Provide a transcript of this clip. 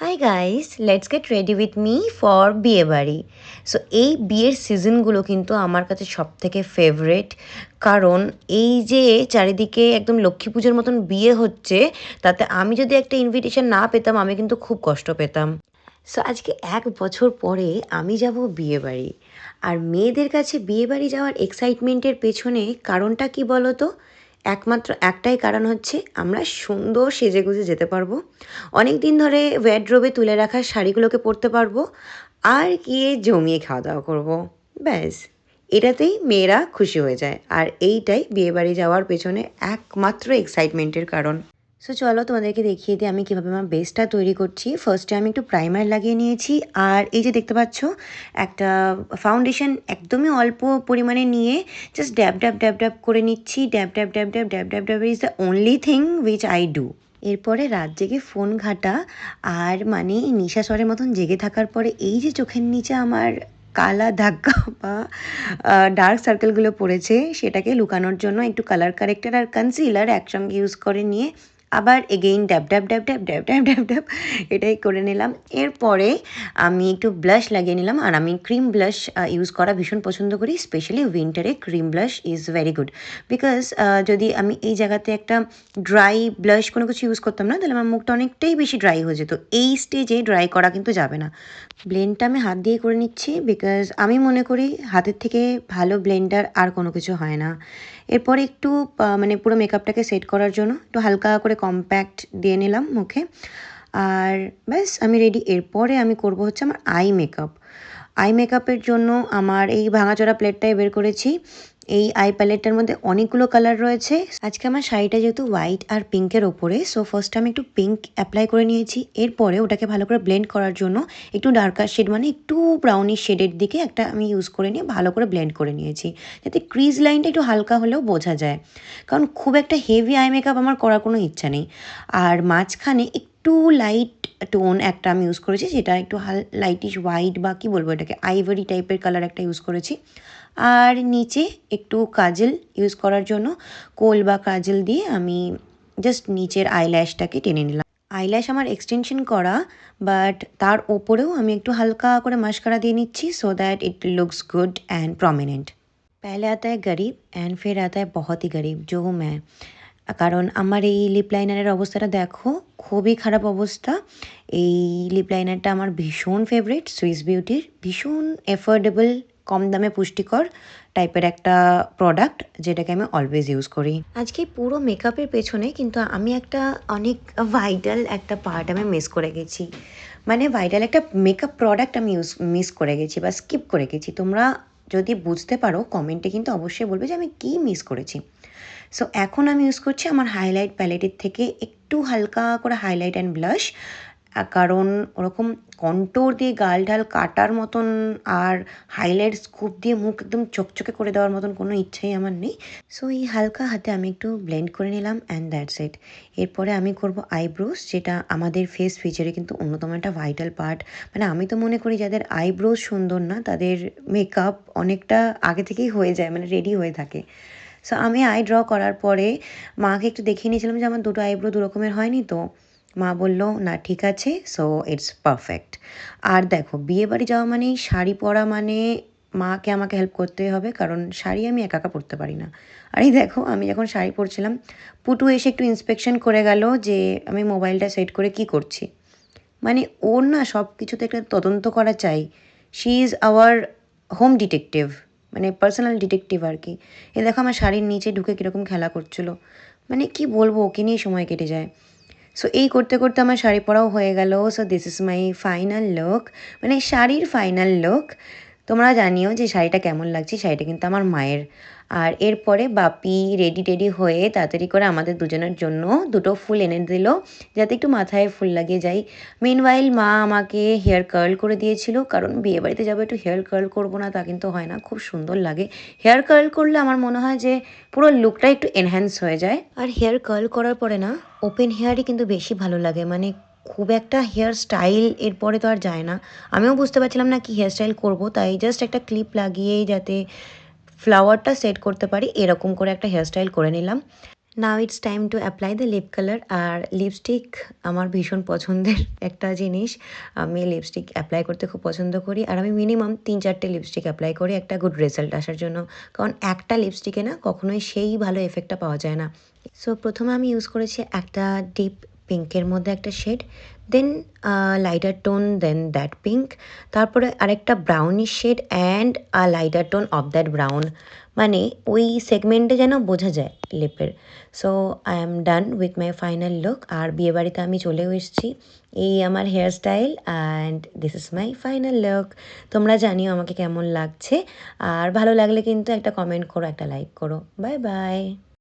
Hi guys let's get ready with me for বিয়ে বাড়ি। So এই বিয়ের সিজনগুলো কিন্তু আমার কাছে সব থেকে ফেভারেট কারণ এই যে চারিদিকে একদম লক্ষ্মী পুজোর মতন বিয়ে হচ্ছে, তাতে আমি যদি একটা ইনভিটেশন না পেতাম, আমি কিন্তু খুব কষ্ট পেতাম। সো আজকে এক বছর পরে আমি যাব বিয়ে বাড়ি। আর মেয়েদের কাছে বিয়ে বাড়ি যাওয়ার এক্সাইটমেন্টের পেছনে কারণটা কি বলো তো একমাত্র একটাই কারণ হচ্ছে আমরা সুন্দর সেজে গুজে যেতে পারব। অনেক দিন ধরে ওয়েড্রোবে তুলে রাখা শাড়িগুলোকে পরতে পারব, আর গিয়ে জমিয়ে খাওয়া দাওয়া করব। ব্যাস, এটাতেই মেয়েরা খুশি হয়ে যায়। আর এইটাই বিয়েবাড়ি যাওয়ার পেছনে একমাত্র এক্সাইটমেন্টের কারণ। সো চলো তোমাদেরকে দেখিয়ে দিই আমি কীভাবে আমার বেসটা তৈরি করছি। ফার্স্টে আমি একটু প্রাইমার লাগিয়ে নিয়েছি। আর এই যে দেখতে পাচ্ছ, একটা ফাউন্ডেশন একদমই অল্প পরিমাণে নিয়ে জাস্ট ড্যাব ড্যাব ড্যাব ড্যাব করে নিচ্ছি। Dab dab dab dab dab dab dab is the only thing which I do এরপরে রাত জেগে ফোন ঘাটা। আর মানে নিশা স্বরের মতন জেগে থাকার পরে এই যে চোখের নিচে আমার কালা ধাক্কা বা ডার্ক সার্কেলগুলো পড়েছে, সেটাকে লুকানোর জন্য একটু কালার কারেক্টার আর কনসিলার একসঙ্গে ইউজ করে নিয়ে আবার এগেইন ড্যাব dab dab dab dab dab dab ড্যাব এটাই করে নিলাম। এরপরে আমি একটু ব্লাশ লাগিয়ে নিলাম, আর আমি ক্রিম ব্লাশ ইউজ করা ভীষণ পছন্দ করি specially উইন্টারে cream blush is very good because যদি আমি এই জায়গাতে একটা ড্রাই ব্লাশ কোনো কিছু ইউজ করতাম না, তাহলে আমার মুখটা অনেকটাই বেশি ড্রাই হয়ে যেত। এই স্টেজে ড্রাই করা কিন্তু যাবে না। ব্লেন্ডটা আমি হাত দিয়ে করে নিচ্ছি বিকজ আমি মনে করি হাতের থেকে ভালো ব্লেন্ডার আর কোনো কিছু হয় না। এরপর একটু মানে পুরো মেকআপটাকে সেট করার জন্য একটু হালকা করে কম্প্যাক্ট দিয়ে নিলাম মুখে। আর ব্যাস, আমি রেডি এরপরে আমি করব হচ্ছে আমার আই মেকআপ আই মেকআপের জন্য আমার এই ভাঙাচোরা প্লেটটাই বের করেছি। এই আই প্যালেটটার মধ্যে অনেকগুলো কালার রয়েছে। আজকে আমার শাড়িটা যেহেতু হোয়াইট আর পিঙ্কের ওপরে সো ফার্স্ট আমি একটু পিঙ্ক অ্যাপ্লাই করে নিয়েছি। এরপরে ওটাকে ভালো করে ব্লেন্ড করার জন্য একটু ডার্কার শেড মানে একটু ব্রাউনি শেডের দিকে একটা আমি ইউজ করে নিয়ে ভালো করে ব্লেন্ড করে নিয়েছি। যাতে ক্রিজ লাইনটা একটু হালকা হলেও বোঝা যায়। কারণ খুব একটা হেভি আই মেকআপ আমার করার কোনো ইচ্ছা নেই। আর মাঝখানে একটু লাইট টোন একটা আমি ইউজ করেছি যেটা একটু হাল লাইটিশ হোয়াইট বা কী বলবো এটাকে আইভারি টাইপের কালার একটা ইউজ করেছি আর নিচে একটু কাজল ইউজ করার জন্য কোল বা কাজল দিয়ে আমি জাস্ট নিচের আইল্যাশটাকে টেনে নিলাম আইল্যাশ আমার এক্সটেনশন করা বাট তার ওপরেও আমি একটু হালকা করে মাস্কারা দিয়ে নিচ্ছি so that it looks good and prominent पहले आता है गरीब অ্যান্ড ফের आता है बहुत ही गरीब जो हूँ मैं কারণ আমার এই লিপ লাইনারের অবস্থাটা দেখো, খুবই খারাপ অবস্থা। এই লিপ লাইনারটা আমার ভীষণ ফেভারিট সুইস বিউটির ভীষণ এফোর্ডেবল কম দামে পুষ্টিকর টাইপের একটা প্রোডাক্ট যেটাকে আমি অলওয়েজ ইউজ করি। আজকে পুরো মেকআপের পেছনে কিন্তু আমি একটা অনেক ভাইটাল একটা পার্ট আমি মিস করে গেছি। মানে ভাইটাল একটা মেকআপ প্রোডাক্ট আমি ইউজ মিস করে গেছি বা স্কিপ করে গেছি। তোমরা যদি বুঝতে পারো কমেন্টে কিন্তু অবশ্যই বলবে যে আমি কী মিস করেছি। সো এখন আমি ইউজ করছি আমার হাইলাইট প্যালেটের থেকে একটু হালকা করে হাইলাইট অ্যান্ড ব্লাশ কারণ ওরকম কন্টোর দিয়ে গাল ঢাল কাটার মতন আর হাইলাইট স্কুপ দিয়ে মুখ একদম চকচকে করে দেওয়ার মতন কোনো ইচ্ছাই আমার নেই। সো এই হালকা হাতে আমি একটু ব্লেন্ড করে নিলাম অ্যান্ড দ্যাটস ইট এরপরে আমি করব আইব্রোস যেটা আমাদের ফেস ফিচারে কিন্তু অন্যতম একটা ভাইটাল পার্ট মানে আমি তো মনে করি যাদের আইব্রোস সুন্দর না, তাদের মেকআপ অনেকটা আগে থেকেই হয়ে যায় মানে রেডি হয়ে থাকে। সো আমি আই ড্র করার পরে মাকে একটু দেখিয়ে নিয়েছিলাম যে আমার দুটো আইব্রো দু রকমের হয়নি তো। মা বলল, না, ঠিক আছে সো ইটস পারফেক্ট আর দেখো, বিয়ে বাড়ি যাওয়া মানেই শাড়ি পরা মানে মাকে আমাকে হেল্প করতে হবে, কারণ শাড়ি আমি একা একা পরতে পারি না। আর এই দেখো, আমি যখন শাড়ি পরছিলাম, পুটু এসে একটু ইন্সপেকশন করে গেল যে আমি মোবাইলটা সেট করে কি করছি। মানে ওর না সব কিছুতে একটা তদন্ত করা চাই। She is our home detective মানে পার্সোনাল ডিটেকটিভ আর কি। এ দেখো আমার শাড়ির নিচে ঢুকে কীরকম খেলা করছিল। মানে কি বলব, ওকে নিয়ে সময় কেটে যায়। সো এই করতে করতে আমার শাড়ি পরাও হয়ে গেল। So this is my final look মানে শাড়ির ফাইনাল লুক তোমরা জানিও যে শাড়িটা কেমন লাগছে, শাড়িটা কিন্তু আমার মায়ের। আর এরপরে বাপি রেডি টেডি হয়ে তাড়াতাড়ি করে আমাদের দুজনের জন্য দুটো ফুল এনে দিল, যাতে একটু মাথায় ফুল লাগিয়ে যাই মেনওয়াইল মা আমাকে হেয়ার কার্ল করে দিয়েছিল, কারণ বিয়ে বাড়িতে যাব একটু হেয়ার কার্ল করব না, তা কিন্তু হয় না, খুব সুন্দর লাগে। হেয়ার কার্ল করলে আমার মনে হয় যে পুরো লুকটা একটু এনহ্যান্স হয়ে যায়। আর হেয়ার কার্ল করার পরে না ওপেন হেয়ারই কিন্তু বেশি ভালো লাগে মানে খুব একটা হেয়ার স্টাইল এরপরে তো আর যায় না। আমিও বুঝতে পারছিলাম না কি হেয়ার স্টাইল করব, তাই জাস্ট একটা ক্লিপ লাগিয়েই যাতে ফ্লাওয়ারটা সেট করতে পারি, এরকম করে একটা হেয়ারস্টাইল করে নিলাম। Now it's time to apply the lip colour R lipstick আমার ভীষণ পছন্দের একটা জিনিস। আমি লিপস্টিক অ্যাপ্লাই করতে খুব পছন্দ করি, আর আমি মিনিমাম তিন চারটে লিপস্টিক অ্যাপ্লাই করি, একটা গুড রেজাল্ট আসার জন্য। কারণ একটা লিপস্টিকে না কখনোই সেই ভালো এফেক্টটা পাওয়া যায় না। সো প্রথমে আমি ইউজ করেছি একটা ডিপ পিঙ্কের মধ্যে একটা shade then lighter tone then that pink তারপরে আরেকটা brownish shade and uh lighter tone of that brown মানে ওই সেগমেন্টে যেন বোঝা যায় লিপের so I am done with my final look আর বিয়েবাড়িতে আমি চলেও এসেছি। এই আমার hair style and this is my final look তোমরা জানিও আমাকে কেমন লাগছে। আর ভালো লাগলে কিন্তু একটা কমেন্ট করো, একটা লাইক করো। Bye bye